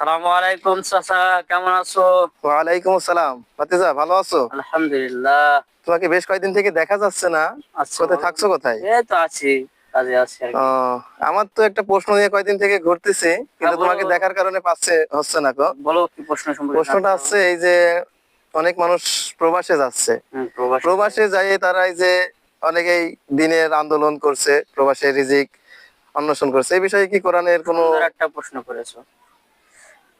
সালামু আলাইকুম চাচা কেমন আছো? ওয়ালাইকুম আসসালাম। ফাতিজা ভালো আছো? আলহামদুলিল্লাহ। তোমাকে বেশ কয়েকদিন থেকে দেখা যাচ্ছে না। আচ্ছা। কোথায় থাকছো কোথায়? এই তো আছি কাজে আছি আর কি। ও, আমার তো একটা প্রশ্ন নিয়ে কয়েকদিন থেকে ঘুরতেছি কিন্তু হ্যাঁ, তোমাকে দেখার কারণে পাচ্ছে হচ্ছে না গো। বলো কি প্রশ্ন সম্পর্কে প্রশ্নটা হচ্ছে এই যে অনেক মানুষ প্রবাসে যাচ্ছে। প্রবাসে যাই তারা এই যে অনেকেই দিনের আন্দোলন করছে প্রবাসে রিজিক অন্বেষণ করছে। এই বিষয়ে কি কোরআনের কোনো একটা প্রশ্ন করেছ।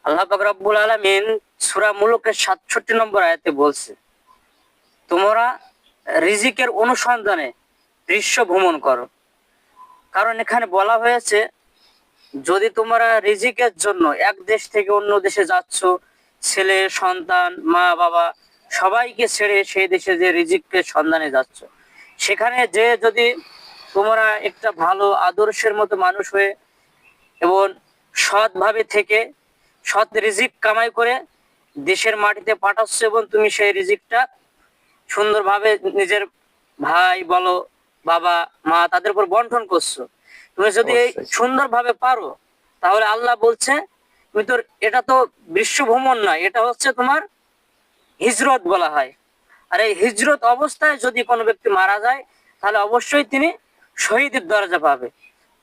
আল্লাহ রব্বুল আলামিন সূরা মুলুকের 67 নম্বর আয়াতে বলছে, তোমরা রিজিকের অনুসন্ধানে দৃশ্য ভ্রমণ করো। কারণ এখানে বলা হয়েছে, যদি তোমরা রিজিকের জন্য এক দেশ থেকে অন্য দেশে যাচ্ছ, ছেলে, সন্তান, মা, বাবা, সবাইকে ছেড়ে সেই দেশে যে রিজিকের সন্ধানে যাচ্ছ, সেখানে যে যদি তোমরা একটা ভালো আদর্শের মতো মানুষ হয়ে এবং সৎভাবে থেকে সৎ রিজিক কামাই করে দেশের মাটিতে পাঠাচ্ছ এবং তুমি সেই রিজিকটা সুন্দরভাবে নিজের ভাই বলো বাবা মা তাদের উপর বন্টন করছ। তুমি যদি এই। সুন্দরভাবে পারো তাহলে আল্লাহ বলছে তুমি তোর এটা তো বিশ্ব ভ্রমণ নয় এটা হচ্ছে তোমার হিজরত বলা হয়। আর এই হিজরত অবস্থায় যদি কোনো ব্যক্তি মারা যায় তাহলে অবশ্যই তিনি শহীদের দরজা পাবে।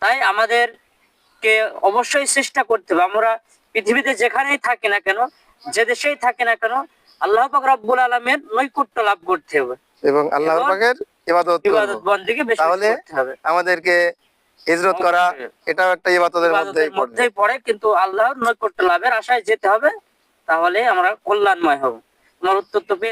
তাই আমাদেরকে অবশ্যই চেষ্টা করতে হবে। আমরা পৃথিবীতে যেখানেই থাকি না কেন যে দেশেই থাকি না কেন আল্লাহ পাক রব্বুল আলমের নৈকুট্য লাভ করতে হবে। এবং আল্লাহ পাকের ইবাদত ইবাদত বন্দিকে বেশি তাহলে আমাদেরকে হিজরত করা এটাও একটা ইবাদতের মধ্যেই মধ্যেই পড়ে কিন্তু আল্লাহর নৈকট্য লাভের আশায় যেতে হবে তাহলে আমরা কল্যাণময় হব। তোমার উত্তর তো পেয়ে